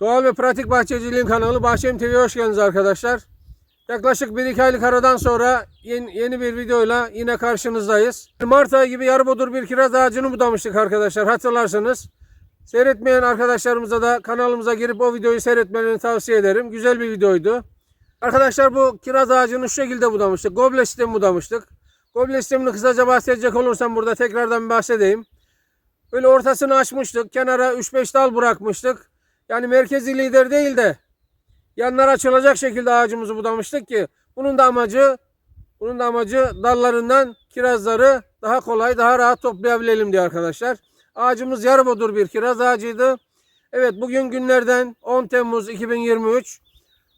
Doğal ve Pratik Bahçeciliğin kanalı Bahçem TV'ye hoş geldiniz arkadaşlar. Yaklaşık 1-2 aylık aradan sonra yeni, yeni bir videoyla yine karşınızdayız. Mart ayı gibi yarıbodur bir kiraz ağacını budamıştık arkadaşlar hatırlarsınız. Seyretmeyen arkadaşlarımıza da kanalımıza girip o videoyu seyretmelerini tavsiye ederim. Güzel bir videoydu. Arkadaşlar bu kiraz ağacını şu şekilde budamıştık. Goble sistemi budamıştık. Goble sistemini kısaca bahsedecek olursam burada tekrardan bahsedeyim. Böyle ortasını açmıştık. Kenara 3-5 dal bırakmıştık. Yani merkezi lider değil de yanlar açılacak şekilde ağacımızı budamıştık ki bunun da amacı bunun da amacı dallarından kirazları daha kolay, daha rahat toplayabilelim diye arkadaşlar. Ağacımız yarı bodur bir kiraz ağacıydı. Evet bugün günlerden 10 Temmuz 2023.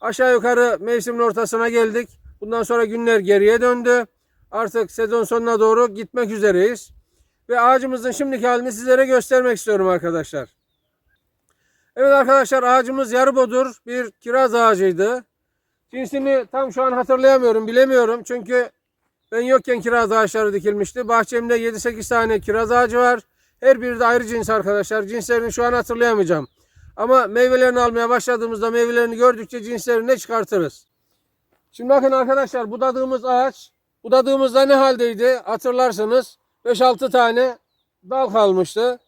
Aşağı yukarı mevsimin ortasına geldik. Bundan sonra günler geriye döndü. Artık sezon sonuna doğru gitmek üzereyiz. Ve ağacımızın şimdiki halini sizlere göstermek istiyorum arkadaşlar. Evet arkadaşlar ağacımız yarı bodur bir kiraz ağacıydı. Cinsini tam şu an hatırlayamıyorum, bilemiyorum. Çünkü ben yokken kiraz ağaçları dikilmişti. Bahçemde 7-8 tane kiraz ağacı var. Her biri de ayrı cins arkadaşlar. Cinslerini şu an hatırlayamayacağım. Ama meyvelerini almaya başladığımızda meyvelerini gördükçe cinslerini de çıkartırız. Şimdi bakın arkadaşlar budadığımız ağaç budadığımızda ne haldeydi hatırlarsınız. 5-6 tane dal kalmıştı.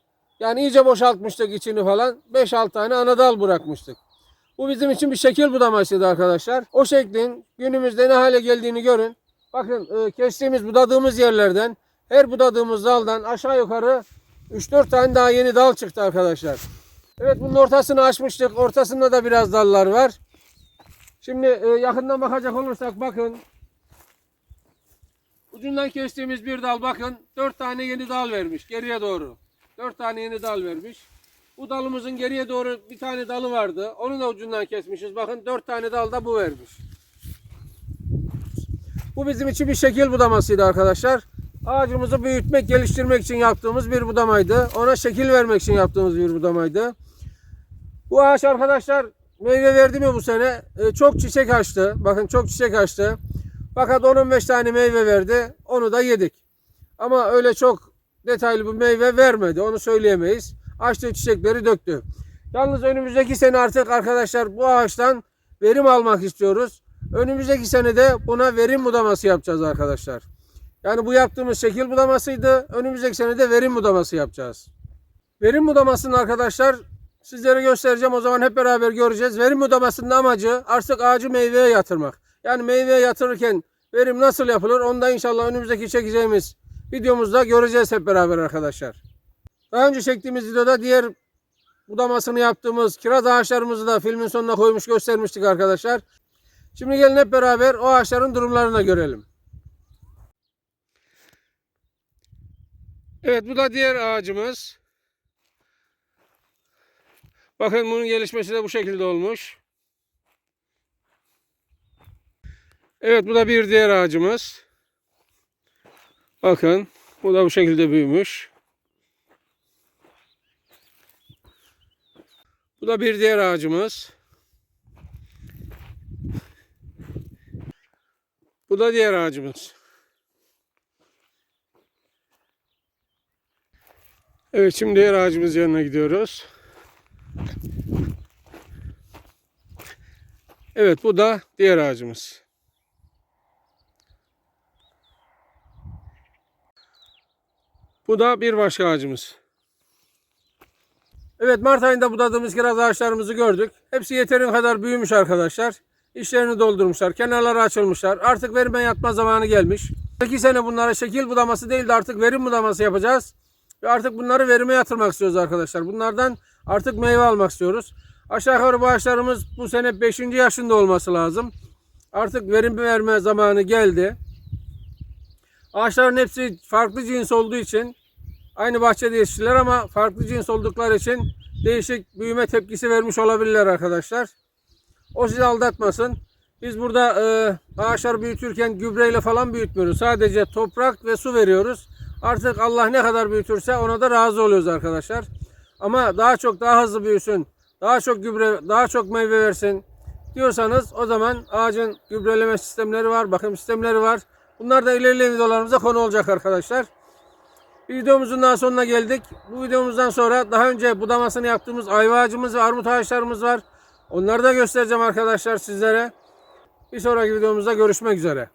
Yani iyice boşaltmıştık içini falan. 5-6 tane ana dal bırakmıştık. Bu bizim için bir şekil budamasıydı arkadaşlar. O şeklin günümüzde ne hale geldiğini görün. Bakın e, kestiğimiz budadığımız yerlerden her budadığımız daldan aşağı yukarı 3-4 tane daha yeni dal çıktı arkadaşlar. Evet bunun ortasını açmıştık. Ortasında da biraz dallar var. Şimdi e, yakından bakacak olursak bakın. Ucundan kestiğimiz bir dal bakın. 4 tane yeni dal vermiş geriye doğru. 4 tane yeni dal vermiş. Bu dalımızın geriye doğru bir tane dalı vardı. Onu da ucundan kesmişiz. Bakın 4 tane dal da bu vermiş. Bu bizim için bir şekil budamasıydı arkadaşlar. Ağacımızı büyütmek, geliştirmek için yaptığımız bir budamaydı. Ona şekil vermek için yaptığımız bir budamaydı. Bu ağaç arkadaşlar meyve verdi mi bu sene? Ee, çok çiçek açtı. Bakın çok çiçek açtı. Fakat 10-15 tane meyve verdi. Onu da yedik. Ama öyle çok detaylı bir meyve vermedi. Onu söyleyemeyiz. Açtığı çiçekleri döktü. Yalnız önümüzdeki sene artık arkadaşlar bu ağaçtan verim almak istiyoruz. Önümüzdeki sene de buna verim budaması yapacağız arkadaşlar. Yani bu yaptığımız şekil budamasıydı. Önümüzdeki sene de verim budaması yapacağız. Verim budamasını arkadaşlar sizlere göstereceğim. O zaman hep beraber göreceğiz. Verim budamasının amacı artık ağacı meyveye yatırmak. Yani meyveye yatırırken verim nasıl yapılır onu da inşallah önümüzdeki çekeceğimiz videomuzda göreceğiz hep beraber arkadaşlar. Daha önce çektiğimiz videoda diğer budamasını yaptığımız kiraz ağaçlarımızı da filmin sonuna koymuş göstermiştik arkadaşlar. Şimdi gelin hep beraber o ağaçların durumlarına görelim. Evet bu da diğer ağacımız. Bakın bunun gelişmesi de bu şekilde olmuş. Evet bu da bir diğer ağacımız. Bakın bu da bu şekilde büyümüş. Bu da bir diğer ağacımız. Bu da diğer ağacımız. Evet şimdi diğer ağacımız yanına gidiyoruz. Evet bu da diğer ağacımız. Bu da bir başka ağacımız. Evet Mart ayında budadığımız kiraz ağaçlarımızı gördük. Hepsi yeteri kadar büyümüş arkadaşlar. İşlerini doldurmuşlar. Kenarları açılmışlar. Artık verime yatma zamanı gelmiş. İki sene bunlara şekil budaması değil de artık verim budaması yapacağız. Ve artık bunları verime yatırmak istiyoruz arkadaşlar. Bunlardan artık meyve almak istiyoruz. Aşağı yukarı bu ağaçlarımız bu sene 5. yaşında olması lazım. Artık verim verme zamanı geldi. Ağaçların hepsi farklı cins olduğu için aynı bahçede yetiştiler ama farklı cins oldukları için değişik büyüme tepkisi vermiş olabilirler arkadaşlar. O sizi aldatmasın. Biz burada e, ağaçlar büyütürken gübreyle falan büyütmüyoruz. Sadece toprak ve su veriyoruz. Artık Allah ne kadar büyütürse ona da razı oluyoruz arkadaşlar. Ama daha çok daha hızlı büyüsün, daha çok gübre, daha çok meyve versin diyorsanız o zaman ağacın gübreleme sistemleri var, bakım sistemleri var. Bunlar da ilerleyen videolarımıza konu olacak arkadaşlar. Videomuzun daha sonuna geldik. Bu videomuzdan sonra daha önce budamasını yaptığımız ayva ağacımız ve armut ağaçlarımız var. Onları da göstereceğim arkadaşlar sizlere. Bir sonraki videomuzda görüşmek üzere.